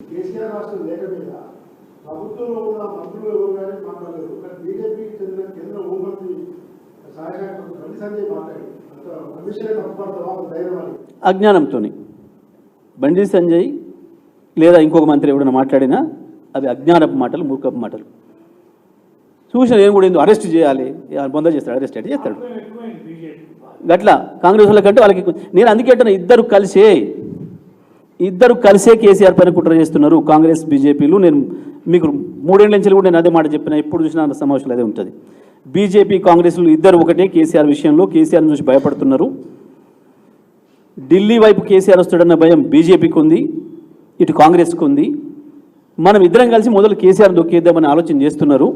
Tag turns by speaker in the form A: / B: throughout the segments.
A: కేసీఆర్ రాష్ట్ర లేఖ మీద ప్రభుత్వంలో ఉన్న మంత్రులు ఎవరు కానీ మాట్లాడలేదు. కానీ బీజేపీకి చెందిన కేంద్ర హోంమంత్రి సంజయ్ మాట్లాడి కమిషనే ధైర్యం
B: అజ్ఞానంతో బండి సంజయ్ లేదా ఇంకొక మంత్రి ఎవడైనా మాట్లాడినా అవి అజ్ఞానపు మాటలు మూర్ఖపు మాటలు. చూసిన ఏం కూడా ఏందో అరెస్ట్ చేయాలి బొంద చేస్తాడు అరెస్ట్ అంటే చేస్తాడు. గట్లా కాంగ్రెస్ వాళ్ళకంటే వాళ్ళకి. నేను అందుకే ఇద్దరు కలిసే ఇద్దరు కలిసే కేసీఆర్ పైన కుట్ర చేస్తున్నారు. కాంగ్రెస్ బీజేపీలు. నేను మీకు మూడేళ్ళ నుంచి కూడా నేను అదే మాట చెప్పిన. ఎప్పుడు చూసినా నా సమావేశాలు అదే ఉంటుంది. బీజేపీ కాంగ్రెస్లు ఇద్దరు ఒకటే కేసీఆర్ విషయంలో. కేసీఆర్ చూసి భయపడుతున్నారు. ఢిల్లీ వైపు కేసీఆర్ వస్తాడన్న భయం బీజేపీకి ఉంది. ఇటు కాంగ్రెస్కి ఉంది. మనం ఇద్దరం కలిసి మొదలు కేసీఆర్ దొక్కేద్దామని ఆలోచన చేస్తున్నారు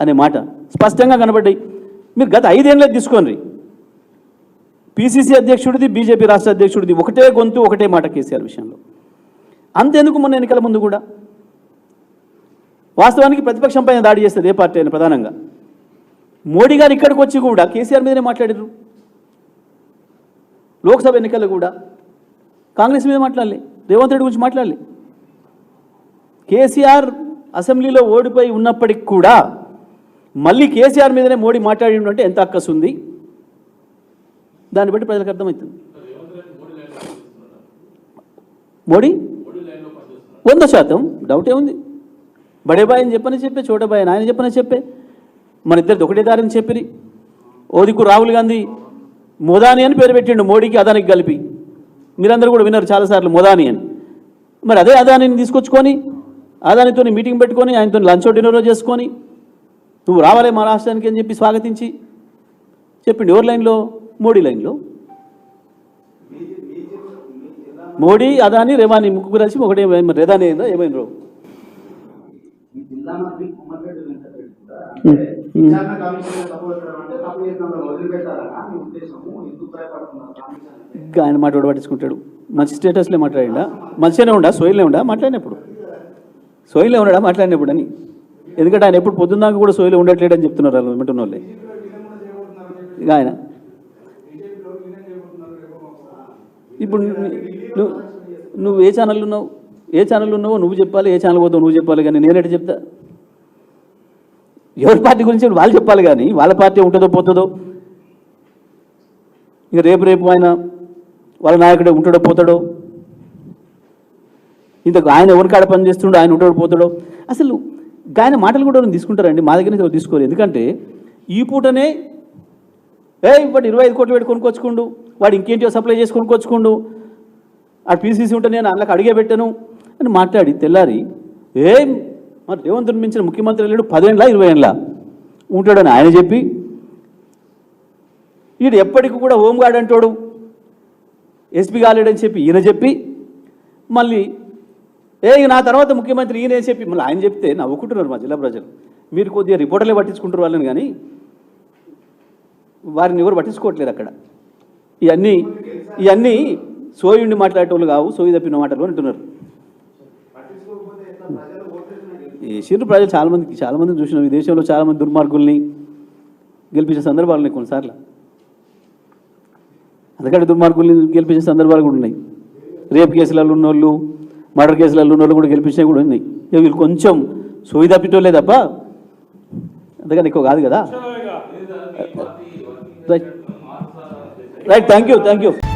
B: అనే మాట స్పష్టంగా కనబడ్డాయి. మీరు గత ఐదేళ్ళే తీసుకోండి. పిసిసి అధ్యక్షుడిది బీజేపీ రాష్ట్ర అధ్యక్షుడిది ఒకటే గొంతు ఒకటే మాట కేసీఆర్ విషయంలో. అంతెందుకు మొన్న ఎన్నికల ముందు కూడా? వాస్తవానికి ప్రతిపక్షం పైన దాడి చేస్తుంది ఏ పార్టీ అయినా ప్రధానంగా? మోడీ గారు ఇక్కడికి వచ్చి కూడా కేసీఆర్ మీదనే మాట్లాడారు లోక్సభ ఎన్నికల్లో కూడా? కాంగ్రెస్ మీద మాట్లాడలే. రేవంత్ రెడ్డి గురించి మాట్లాడలే. కేసీఆర్ అసెంబ్లీలో ఓడిపోయి ఉన్నప్పటికి కూడా మళ్ళీ కేసీఆర్ మీదనే మోడీ మాట్లాడి అంటే ఎంత అక్కసు ఉంది దాన్ని బట్టి ప్రజలకు అర్థమవుతుంది. మోడీ? వంద శాతం. డౌట్ ఏముంది బడేబాయ్ అని చెప్పని చెప్పే చోటబాయ్ అని ఆయన చెప్పని చెప్పే. మన ఇద్దరిది ఒకటే దారిని చెప్పిరి. ఓదికు రాహుల్ గాంధీ మోదాని అని పేరు పెట్టిండు మోడీకి అదానికి కలిపి. మీరందరూ కూడా విన్నారు చాలాసార్లు మోదాని అని. మరి అదే అదానిని తీసుకొచ్చుకొని అదానితో మీటింగ్ పెట్టుకొని ఆయనతో లంచ్ డిన్నర్ చేసుకొని నువ్వు రావాలే మా రాష్ట్రానికి అని చెప్పి స్వాగతించి చెప్పిండు ఎవరి లైన్లో? మోడీ లైన్లో. మోడీ అదాని రేవాని ముగ్గురు కలిసి ఒకటే రేదాని అయిందా? ఏమైందో ఇంకా ఆయన మాట పట్టించుకుంటాడు. మంచి స్టేటస్లో మాట్లాడిండా? మంచిగానే ఉండా? సోయిలే ఉండా? మాట్లాడినప్పుడు. సోయిలే ఉన్నాడా? మాట్లాడినప్పుడు అని. ఎందుకంటే ఆయన ఎప్పుడు పొద్దున్నాక కూడా సోయిలో ఉండట్లేడని చెప్తున్నారు వాళ్ళు వింటున్న వాళ్ళే. ఇక ఆయన. ఇప్పుడు నువ్వు నువ్వు ఏ ఛానల్ ఉన్నావు? ఏ ఛానల్ ఉన్నావో నువ్వు చెప్పాలి ఏ ఛానల్ పోతావు నువ్వు చెప్పాలి కానీ నేనైతే చెప్తా? ఎవరి పార్టీ గురించి వాళ్ళు చెప్పాలి కానీ వాళ్ళ పార్టీ ఉంటుందో పోతుందో? ఇక రేపు రేపు ఆయన వాళ్ళ నాయకుడే ఉంటాడో పోతాడో? ఇంతకు ఆయన ఎవరి కాడ పని చేస్తుండో ఆయన ఉంటాడో పోతాడో? అసలు ఆయన మాటలు కూడా తీసుకుంటారండి మా దగ్గర తీసుకోరు. ఎందుకంటే ఈ పూటనే ఏ ఇప్పుడు ఇరవై ఐదు కోట్లు పెట్టి కొనుక్కొచ్చుకుండు. వాడు ఇంకేంటివో సప్లై చేసి కొనుక్కొచ్చుకుండు? ఆ పీసీసీ ఉంటే నేను అందులోకి అడిగే పెట్టాను. అని మాట్లాడి తెల్లారి ఏం మరి రేవంత్ని మించిన ముఖ్యమంత్రి లేడు పదేళ్ళ ఇరవై ఏళ్ళ ఉంటాడని ఆయన చెప్పి వీడు ఎప్పటికి కూడా హోంగార్డ్ అంటాడు. ఎస్పీ కాలేడని చెప్పి ఈయన చెప్పి మళ్ళీ ఏ నా తర్వాత ముఖ్యమంత్రి ఈయన చెప్పి మళ్ళీ ఆయన చెప్తే నవ్వుకుంటున్నారు మా జిల్లా ప్రజలు. మీరు కొద్దిగా రిపోర్టర్లే పట్టించుకుంటారు వాళ్ళని కానీ వారిని ఎవరు పట్టించుకోవట్లేదు అక్కడ. ఇవన్నీ ఇవన్నీ సోయుండి మాట్లాడేటోళ్ళు కావు సోయి తప్పిన మాటలు అంటున్నారు. వేసిండ్రు ప్రజలు చాలామందికి చాలామందిని చూసినాం. ఈ దేశంలో చాలామంది దుర్మార్గుల్ని గెలిపించే సందర్భాలు ఉన్నాయి కొన్నిసార్లు. అందుకంటే దుర్మార్గుల్ని గెలిపించే సందర్భాలు కూడా ఉన్నాయి. రేప్ కేసులలో ఉన్నోళ్ళు మర్డర్ కేసులలో ఉన్నోళ్ళు కూడా గెలిపించినవి కూడా ఉన్నాయి. వీళ్ళు కొంచెం సోయి తప్పిటోళ్ళే తప్ప అందుకని ఎక్కువ కాదు కదా. Right. Right. Thank you. Thank you.